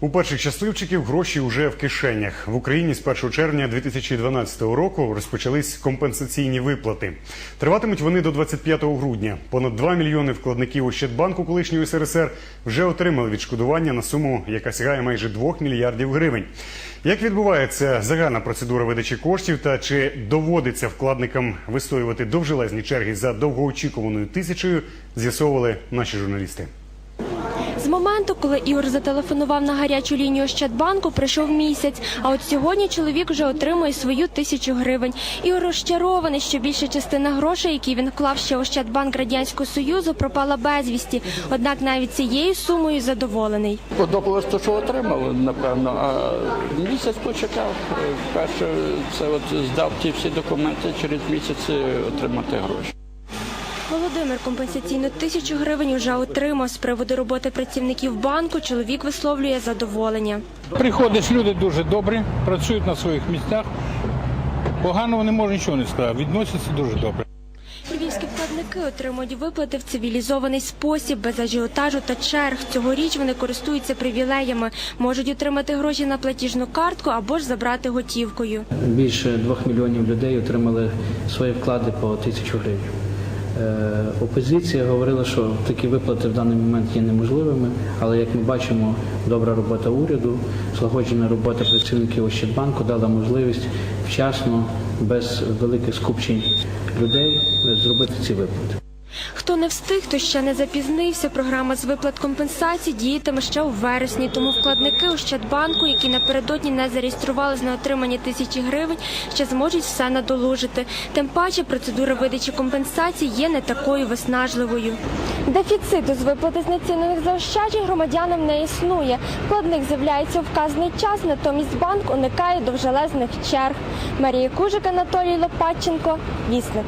У перших щасливчиків гроші вже в кишенях. В Україні з 1 червня 2012 року розпочались компенсаційні виплати. Триватимуть вони до 25 грудня. Понад 2 мільйони вкладників Ощадбанку колишньої СРСР вже отримали відшкодування на суму, яка сягає майже 2 мільярдів гривень. Як відбувається загальна процедура видачі коштів та чи доводиться вкладникам вистоювати довжелезні черги за довгоочікуваною тисячею, з'ясовували наші журналісти. З моменту, коли Ігор зателефонував на гарячу лінію Ощадбанку, пройшов місяць. А от сьогодні чоловік вже отримує свою тисячу гривень. Ігор розчарований, що більша частина грошей, які він вклав ще Ощадбанк Радянського Союзу, пропала безвісті. Однак навіть цією сумою задоволений. Подобалось те, що отримав, напевно, а місяць почекав. Перше, це от здав ті всі документи, через місяць отримати гроші. Володимир компенсаційну тисячу гривень уже отримав. З приводу роботи працівників банку чоловік висловлює задоволення. Приходиш, люди дуже добрі, працюють на своїх місцях. Погано вони можуть нічого не сказати, відносяться дуже добре. Львівські вкладники отримують виплати в цивілізований спосіб, без ажіотажу та черг. Цьогоріч вони користуються привілеями, можуть отримати гроші на платіжну картку або ж забрати готівкою. Більше двох мільйонів людей отримали свої вклади по тисячу гривень. Е, Опозиція говорила, що такі виплати в даний момент є неможливими, але як ми бачимо, добра робота уряду, злагоджена робота працівників Ощадбанку дала можливість вчасно, без великих скупчень людей зробити ці виплати. Хто не встиг, хто ще не запізнився. Програма з виплат компенсацій діятиме ще у вересні. Тому вкладники Ощадбанку, які напередодні не зареєструвались на отримання тисячі гривень, ще зможуть все надолужити. Тим паче процедура видачі компенсацій є не такою виснажливою. Дефіциту з виплати знецінених заощаджень громадянам не існує. Вкладник з'являється у вказаний час, натомість банк уникає довжелезних черг. Марія Кужик, Анатолій Лопатченко, Вісник.